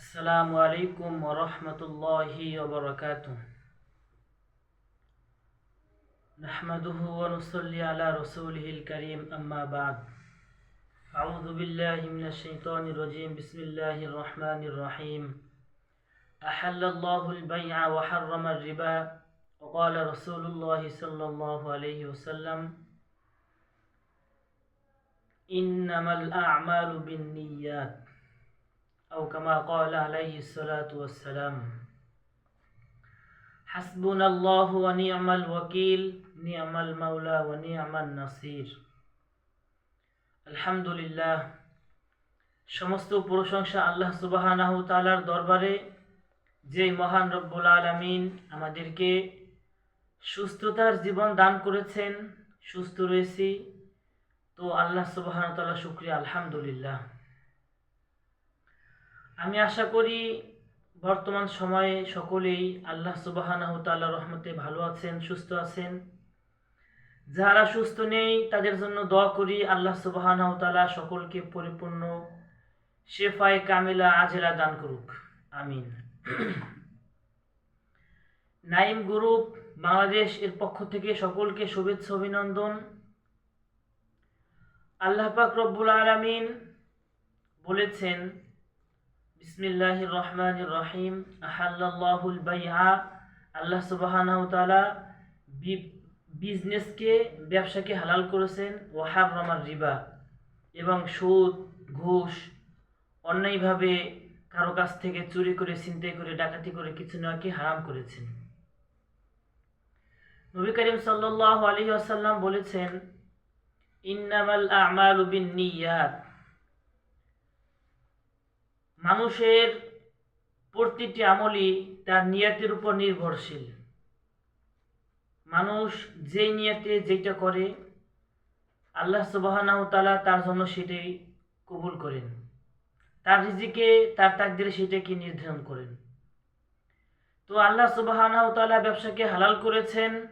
السلام عليكم ورحمة الله وبركاته. نحمده ونصلي على رسوله الكريم أما بعد. أعوذ بالله من الشيطان الرجيم. بسم الله الرحمن الرحيم. أحل الله البيع وحرم الربا. وقال رسول الله صلى الله عليه وسلم إنما الأعمال بالنيات. أو كما قال عليه الصلاة والسلام حسبنا الله ونعم الوكيل نعم المولى ونعم النصير আলহামদুলিল্লাহ সমস্ত প্রশংসা আল্লাহ সুবাহানাহু তালার দরবারে যে মহান রব্বুল আলমিন আমাদেরকে সুস্থতার জীবন দান করেছেন সুস্থ রয়েছি তো আল্লাহ সুবাহান তাল্লাহ শুক্রিয়া আলহামদুলিল্লাহ আমি আশা করি বর্তমান সময়ে সকলেই আল্লাহ সুবাহানাহু তাল্লাহ রহমতে ভালো আছেন, সুস্থ আছেন। যারা সুস্থ নেই, তাদের জন্য দোয়া করি আল্লাহ সুবাহানাহু তাআলা সকলকে পরিপূর্ণ শেফায় কামিলা আজেলা দান করুক। আমিন। নাইম গ্রুপ বাংলাদেশ এর পক্ষ থেকে সকলকে শুভেচ্ছা, অভিনন্দন। আল্লাহ পাক রব্বুল আলামিন বলেছেন বিসমিল্লাহির রহমানির রহিম। আহাল্লাল্লাহুল বাইআ আল্লাহ সুবহানাহু তাআলা বিজনেসকে, ব্যবসাকে হালাল করেছেন। ও হারামার রিবা। এবং সুদ, ঘুষ, অন্যায়ভাবে কারও কাছ থেকে চুরি করে, ছিনতাই করে, ডাকাতি করে কিছু নেওয়াকে হারাম করেছেন। নবী করিম সাল্লাহ আলী আসাল্লাম বলেছেন, ইন্নামাল আমাল বিন নিয়াত। মানুষের প্রতিটি আমলই তার নিয়াতের উপর নির্ভরশীল। মানুষ যেই নিয়াতে যেটা করে, আল্লাহ সুবাহানাহ তালা তার জন্য সেটাই কবুল করেন। তার রিজিকে, তার তাকদিরে সেটাকে নির্ধারণ করেন। তো আল্লাহ সুবাহানাহ তালা ব্যবসাকে হালাল করেছেন।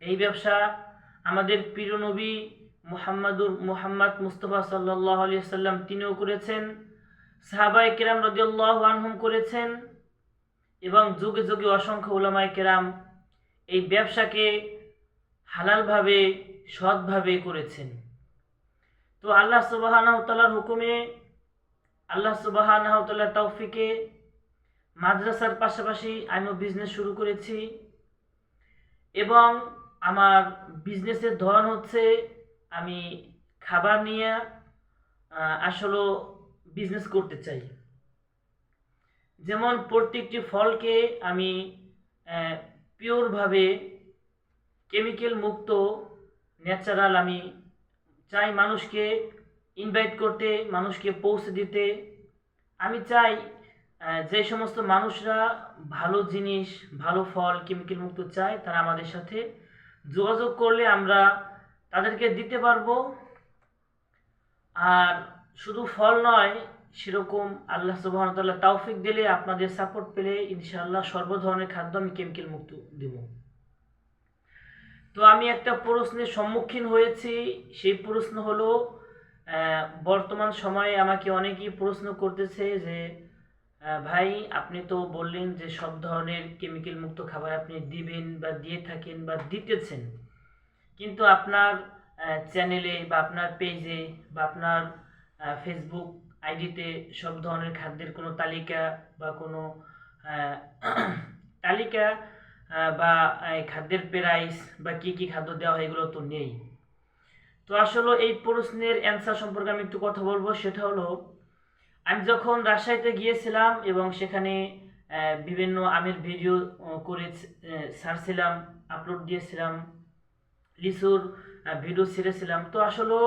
এই ব্যবসা আমাদের প্রিয় নবী মুহাম্মাদুর, মুহাম্মদ মুস্তফা সাল্লাহ আলিয়া সাল্লাম তিনিও করেছেন। সাহাবাই কেরাম রদিয়াল্লাহ আনহুম করেছেন এবং যুগে যুগে অসংখ্য ওলামাই কেরাম এই ব্যবসাকে হালালভাবে, সৎভাবে করেছেন। তো আল্লাহ সুবাহানাহতালার হুকুমে, আল্লাহ সুবাহানাহতাল্লার তৌফিকে মাদ্রাসার পাশাপাশি আমিও বিজনেস শুরু করেছি এবং আমার বিজনেসের ধরন হচ্ছে আমি খাবার নিয়ে আসলে বিজনেস করতে চাই। যেমন প্রত্যেকটি ফলকে আমি পিওরভাবে কেমিক্যাল মুক্ত ন্যাচারাল আমি চাই মানুষকে ইনভাইট করতে, মানুষকে পৌঁছে দিতে। আমি চাই যে সমস্ত মানুষরা ভালো জিনিস, ভালো ফল কেমিক্যাল মুক্ত চায়, তারা আমাদের সাথে যোগাযোগ করলে আমরা তাদেরকে দিতে পারব। আর শুধু ফল নয়, সেরকম আল্লাহ সুবাহতাল্লাহ তাওফিক দিলে আপনাদের সাপোর্ট পেলে ইনশাআল্লাহ সর্ব ধরনের খাদ্য আমি কেমিক্যাল মুক্ত দেব। তো আমি একটা প্রশ্নের সম্মুখীন হয়েছি, সেই প্রশ্ন হলো বর্তমান সময়ে আমাকে অনেকেই প্রশ্ন করতেছে যে ভাই আপনি তো বললেন যে সব ধরনের কেমিক্যাল মুক্ত খাবার আপনি দিবেন বা দিয়ে থাকেন বা দিতেছেন। কিন্তু আপনার চ্যানেলে বা আপনার পেজে বা আপনার ফেসবুক আইডিতে সব ধরনের খাদ্যের কোনো তালিকা বা কোনো তালিকা বা খাদ্যের প্রাইস বা কি কি খাদ্য দেওয়া হয় এগুলো তো নেই। তো আসলে এই প্রশ্নের অ্যান্সার সম্পর্কে আমি একটু কথা বলব, সেটা হলো, আমি যখন রাজশাহীতে গিয়েছিলাম এবং সেখানে বিভিন্ন আমের ভিডিও করে ছাড়ছিলাম আপলোড দিয়েছিলাম, লিচুর ভিডিও ছেড়েছিলাম, তো আসলেও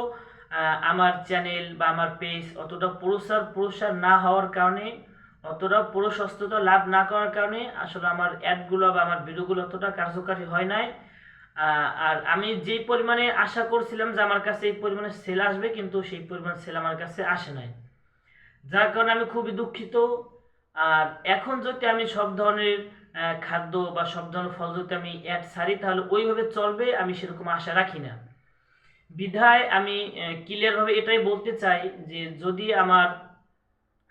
আমার চ্যানেল বা আমার পেজ অতটা প্রসার প্রসার না হওয়ার কারণে, অতটা প্রশস্ততা লাভ না করার কারণে আসলে আমার অ্যাডগুলো বা আমার ভিডিওগুলো অতটা কার্যকারী হয় নাই। আর আমি যেই পরিমাণে আশা করছিলাম যে আমার কাছে এই পরিমাণে সেল আসবে, কিন্তু সেই পরিমাণ সেল আমার কাছে আসে নাই। যার কারণে আমি খুবই দুঃখিত। আর এখন যদি আমি সব ধরনের খাদ্য বা সব ধরনের ফল যদি আমি অ্যাড সারি, তাহলে ওইভাবে চলবে আমি সেরকম আশা রাখি না। বিধায় আমি ক্লিয়ারভাবে এটাই বলতে চাই যে যদি আমার,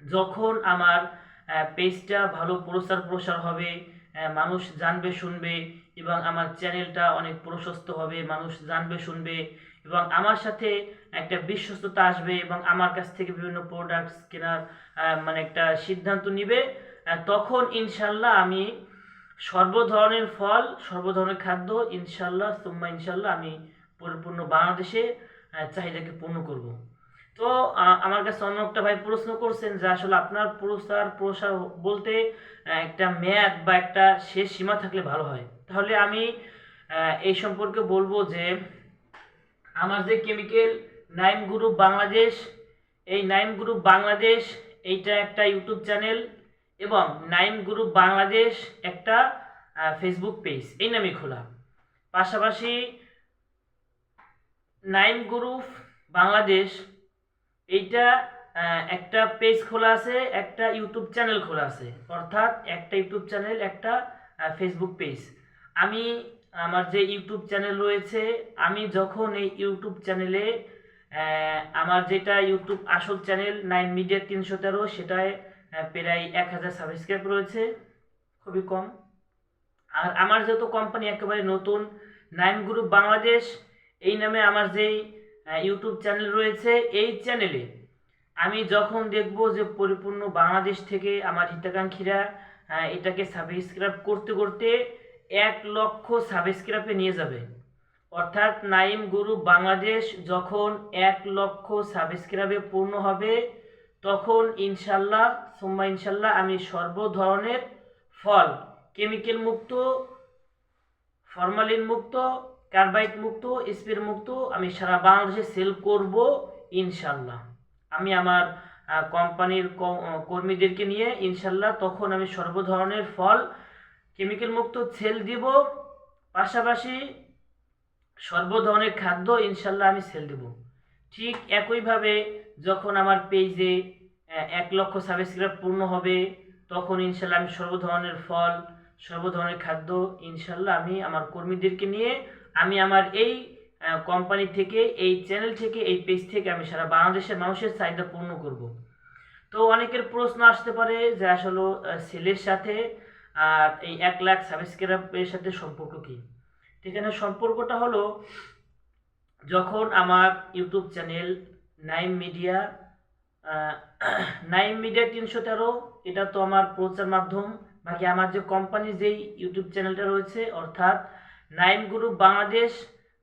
যখন আমার পেজটা ভালো প্রচার প্রসার হবে মানুষ জানবে, শুনবে এবং আমার চ্যানেলটা অনেক প্রশস্ত হবে, মানুষ জানবে, শুনবে এবং আমার সাথে একটা বিশ্বস্ততা আসবে এবং আমার কাছ থেকে বিভিন্ন প্রোডাক্টস কেনার মানে একটা সিদ্ধান্ত নিবে তখন ইনশাল্লাহ আমি সর্ব ধরনের ফল সর্ব ধরনের খাদ্য ইনশাল্লাহ, সুম্মা ইনশাল্লাহ আমি পরিপূর্ণ বাংলাদেশে চাহিদাকে পূর্ণ করব। তো আমার কাছে অন্য একটা ভাই প্রশ্ন করছেন যে আসলে আপনার প্রসার প্রসার বলতে একটা মেয়াদ বা একটা শেষ সীমা থাকলে ভালো হয়। তাহলে আমি এই সম্পর্কে বলব যে, আমার যে কেমিক্যাল নাইম গ্রুপ বাংলাদেশ, এই নাইম গ্রুপ বাংলাদেশ এইটা একটা ইউটিউব চ্যানেল এবং নাইম গ্রুপ বাংলাদেশ একটা ফেসবুক পেজ, এই নামে খোলা। পাশাপাশি নাইম গ্রুপ বাংলাদেশ, এইটা একটা পেজ খোলা আছে, একটা ইউটিউব চ্যানেল খোলা আছে। অর্থাৎ একটা ইউটিউব চ্যানেল, একটা ফেসবুক পেজ আমি, আমার যে ইউটিউব চ্যানেল রয়েছে, আমি যখন এই ইউটিউব চ্যানেলে আমার যেটা ইউটিউব আসল চ্যানেল, নাইন মিডিয়া তিনশো তেরো, সেটায় প্রায় এক হাজার সাবস্ক্রাইব রয়েছে, খুবই কম। আর আমার যেহেতু কোম্পানি একেবারে নতুন, নাইন গ্রুপ বাংলাদেশ এই নামে আমার যেই ইউটিউব চ্যানেল রয়েছে, এই চ্যানেলে আমি যখন দেখব যে পরিপূর্ণ বাংলাদেশ থেকে আমার হিতাকাঙ্ক্ষীরা এটাকে সাবস্ক্রাইব করতে করতে এক লক্ষ সাবস্ক্রাইবে নিয়ে যাবে। অর্থাৎ নাইম গুরু বাংলাদেশ যখন এক লক্ষ সাবস্ক্রাইবে পূর্ণ হবে, তখন ইনশাল্লাহ, সোম্মা ইনশাল্লাহ আমি সর্ব ধরনের ফল কেমিক্যাল মুক্ত ফরমালিন মুক্ত কার্বাইড মুক্ত স্প্রে মুক্ত, আমি সারা বাংলাদেশে সেল করব, ইনশাল্লাহ। আমি আমার কোম্পানির কর্মীদেরকে নিয়ে ইনশাল্লাহ তখন আমি সর্ব ধরনের ফল কেমিক্যাল মুক্ত সেল দিব, পাশাপাশি সর্ব ধরনের খাদ্য ইনশাল্লাহ আমি সেল দেব। ঠিক একইভাবে যখন আমার পেজে এক লক্ষ সাবস্ক্রাইব পূর্ণ হবে, তখন ইনশাল্লাহ আমি সর্ব ধরনের ফল সর্ব ধরনের খাদ্য ইনশাল্লাহ আমি আমার কর্মীদেরকে নিয়ে আমি আমার এই কোম্পানি থেকে, এই চ্যানেল থেকে, এই পেজ থেকে আমি সারা বাংলাদেশের মানুষের চাহিদা পূর্ণ করব। তো অনেকের প্রশ্ন আসতে পারে যে আসলে সেলের সাথে আর এই এক লাখ সাবস্ক্রাইবের সাথে সম্পর্ক কী? এখানে সম্পর্কটা হলো, যখন আমার YouTube channel Naim media Naim media তিনশো তেরো, এটা তো আমার প্রচার মাধ্যম। বাকি আমার যে কোম্পানির যেই ইউটিউব চ্যানেলটা রয়েছে, অর্থাৎ নাইম গ্রুপ বাংলাদেশ,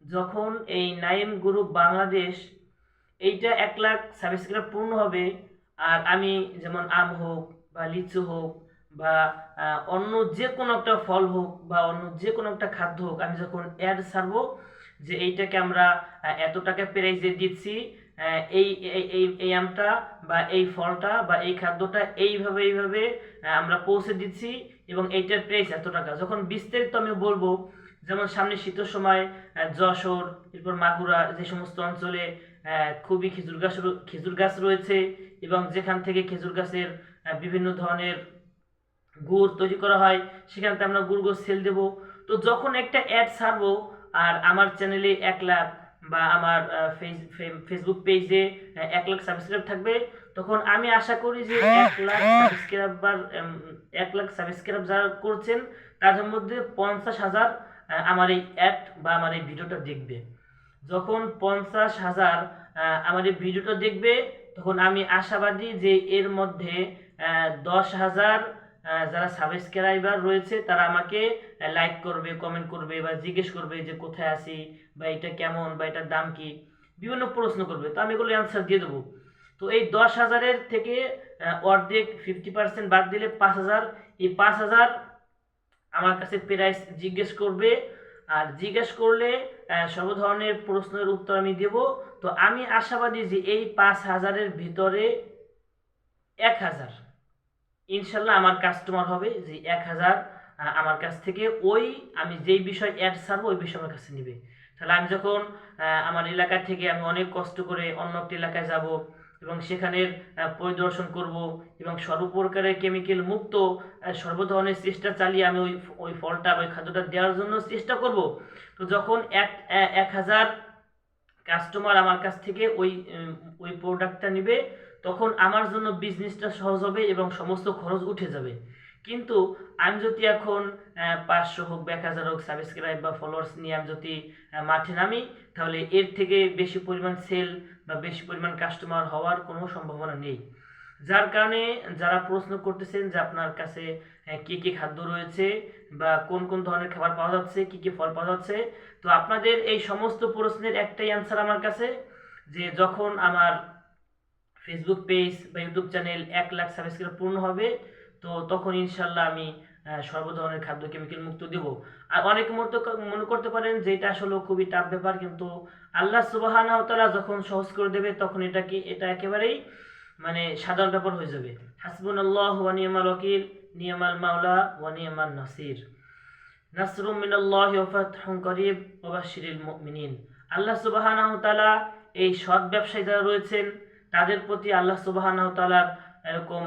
যখন এই নাইম গ্রুপ বাংলাদেশ, এইটা এক লাখ সাবস্ক্রাইব পূর্ণ হবে। আর আমি যেমন আম হোক বা লিচু হোক বা অন্য যে কোনো একটা ফল হোক বা অন্য যে কোনো একটা খাদ্য হোক, আমি যখন অ্যাড ছাড়বো যে এইটাকে আমরা এত টাকা প্রাইজে দিচ্ছি এই- এই এই আমটা বা এই ফলটা বা এই খাদ্যটা এইভাবে এইভাবে আমরা পৌঁছে দিচ্ছি এবং এইটার প্রাইস এত টাকা। যখন বিস্তারিত আমি বলব যেমন সামনে শীতের সময় যশোর, এরপর মাগুরা, যে সমস্ত অঞ্চলে খুবই খেজুর গাছ খেজুর গাছ রয়েছে এবং যেখান থেকে খেজুর গাছের বিভিন্ন ধরনের গুড় তৈরি করা হয়, সেখান থেকে আমরা গুড় সেল দেবো। তো যখন একটা অ্যাড ছাড়বো, আর আমার চ্যানেলে এক লাখ বা আমার ফেসবুক পেজে এক লাখ সাবস্ক্রাইব থাকবে, তখন আমি আশা করি যে এক লাখ সাবস্ক্রাইবার এক লাখ সাবস্ক্রাইব যারা করছেন, তাদের মধ্যে পঞ্চাশ হাজার আমার এই অ্যাড বা আমার এই ভিডিওটা দেখবে। যখন পঞ্চাশ হাজার আমার এই ভিডিওটা দেখবে, তখন আমি আশাবাদী যে এর মধ্যে দশ হাজার যারা সাবস্ক্রাইবার রয়েছে, তারা আমাকে লাইক করবে কমেন্ট করবে বা জিজ্ঞেস করবে যে কোথায় আছি বা এটা কেমন বা এটার দাম কি? বিভিন্ন প্রশ্ন করবে। তো আমি এগুলো অ্যান্সার দিয়ে দেবো। তো এই দশ হাজারের থেকে অর্ধেক ফিফটি পার্সেন্ট বাদ দিলে পাঁচ হাজার, এই পাঁচ হাজার আমার কাছে প্রাইস জিজ্ঞেস করবে। আর জিজ্ঞেস করলে সব ধরনের প্রশ্নের উত্তর আমি দেব। তো আমি আশাবাদী যে এই পাঁচ হাজারের ভিতরে এক হাজার ইনশাল্লাহ আমার কাস্টমার হবে যে এক হাজার আমার কাছ থেকে। ওই আমি যেই বিষয় অ্যাড ছাড়বো, ওই বিষয় আমার কাছে নেবে। তাহলে আমি যখন আমার এলাকা থেকে আমি অনেক কষ্ট করে অন্য একটা এলাকায় যাব এবং সেখানের পরিদর্শন করব এবং সর্বপ্রকারের কেমিক্যাল মুক্ত সর্ব ধরনের চেষ্টা চালিয়ে আমি ওই ওই ফলটা ওই খাদ্যটা দেওয়ার জন্য চেষ্টা করব। তো যখন এক এক হাজার কাস্টমার আমার কাছ থেকে ওই ওই প্রোডাক্টটা নেবে, তখন আমার জন্য বিজনেসটা সহজ হবে এবং সমস্ত খরচ উঠে যাবে। কিন্তু আমি যদি এখন পাঁচশো হোক এক হাজার হোক সাবস্ক্রাইব বা ফলোয়ার্স নিয়ে আমি যদি মাঠে নামি তাহলে এর থেকে বেশি পরিমাণ সেল বা বেশি পরিমাণ কাস্টমার হওয়ার কোনো সম্ভাবনা নেই। যার কারণে যারা প্রশ্ন করতেছেন যে আপনার কাছে কি কি খাদ্য রয়েছে বা কোন কোন ধরনের খাবার পাওয়া যাচ্ছে, কি কি ফল পাওয়া যাচ্ছে, তো আপনাদের এই সমস্ত প্রশ্নের একটাই অ্যান্সার আমার কাছে, যে যখন আমার ফেসবুক পেজ বা ইউটিউব চ্যানেল এক লাখ সাবস্ক্রাইব পূর্ণ হবে, তো তখন ইনশাল্লাহ আমি সর্ব ধরনের খাদ্য কেমিক্যাল মুক্ত দেব। আর অনেকে মতো মনে করতে পারেন যে এটা আসলে খুবই টাফ ব্যাপার, কিন্তু আল্লাহ সুবাহানা তালা যখন সহজ করে দেবে, তখন এটা কি, এটা একেবারেই মানে সাধারণ ব্যাপার হয়ে যাবে। হাসবুন আল্লাহ ওয়া নিয়ামাল ওয়াকিল, নিয়ামাল মাওলা ওয়া নিয়ামাল নাসির। নাসরুম মিনাল্লাহি ওয়া ফাতহুন করিব, ওয়া বাশশিরিল মুমিনিন। আল্লাহ সুবহানাহু তাআলা এই সৎ ব্যবসায়ী যারা রয়েছেন, তাদের প্রতি আল্লাহ সুবহানাহু তাআলার এরকম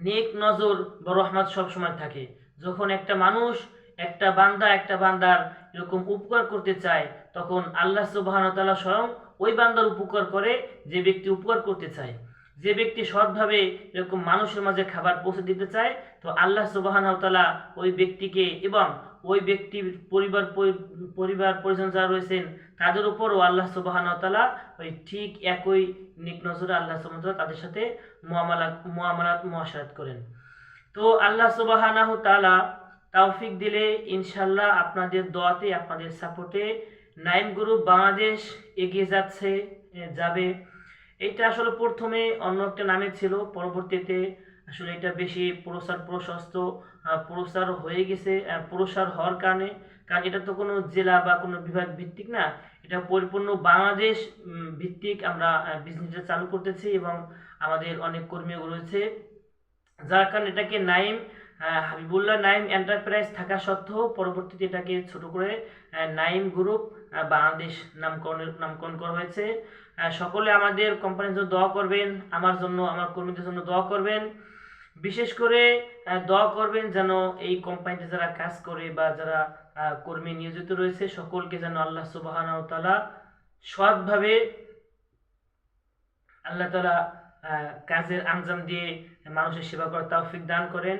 নেক নজর বা রহমত সবসময় থাকে। যখন একটা মানুষ একটা বান্দা একটা বান্দার এরকম উপকার করতে চায়, তখন আল্লাহ সুবহানাহু তাআলা স্বয়ং ওই বান্দার উপকার করে যে ব্যক্তি উপকার করতে চায়। যে ব্যক্তি সৎভাবে এরকম মানুষের মাঝে খাবার পৌঁছে দিতে চায়, তো আল্লাহ সুবহানাহু তাআলা ওই ব্যক্তিকে এবং ওই ব্যক্তির পরিবার, পরি- পরিবার, পরিজন যারা রয়েছেন, তাদের উপরও আল্লাহ সুবহানাহু তাআলা ওই ঠিক একই নিক নজরে আল্লাহ সুবহানাহু তাআলা তাদের সাথে মুআমালা মুআমালাত মুআশারাত করেন। তো আল্লাহ সুবহানাহু তাআলা তৌফিক দিলে ইনশাল্লাহ আপনাদের দোয়াতে, আপনাদের সাপোর্টে নাইম গ্রুপ বাংলাদেশ এগিয়ে যাচ্ছে যাবে। এটা আসলে প্রথমে অন্য একটা নামে ছিল, পরবর্তীতে আসলে এটা বেশি প্রসার প্রশস্ত প্রসার হয়ে গেছে প্রসার হওয়ার কারণে, কারণ এটা তো কোনো জেলা বা কোনো বিভাগ ভিত্তিক না, এটা পরিপূর্ণ বাংলাদেশ ভিত্তিক আমরা বিজনেসটা চালু করতেছি এবং আমাদের অনেক কর্মীও রয়েছে। যার কারণে এটাকে নাইম হাবিবুল্লাহ নাইম এন্টারপ্রাইজ থাকা সত্ত্বেও পরবর্তীতে এটাকে ছোট করে নাইম গ্রুপ বাংলাদেশ নামকরণের নামকরণ করা হয়েছে। সকলে আমাদের কোম্পানির জন্য দোয়া করবেন, আমার জন্য, আমার কর্মীদের জন্য দোয়া করবেন। বিশেষ করে দোয়া করবেন যেন এই কোম্পানিতে যারা কাজ করে বা যারা কর্মী নিয়োজিত রয়েছে, সকলকে যেন আল্লাহ সুবাহানাওতালা সৎভাবে আল্লাহ তালা কাজের আঞ্জাম দিয়ে মানুষের সেবা করার তৌফিক দান করেন।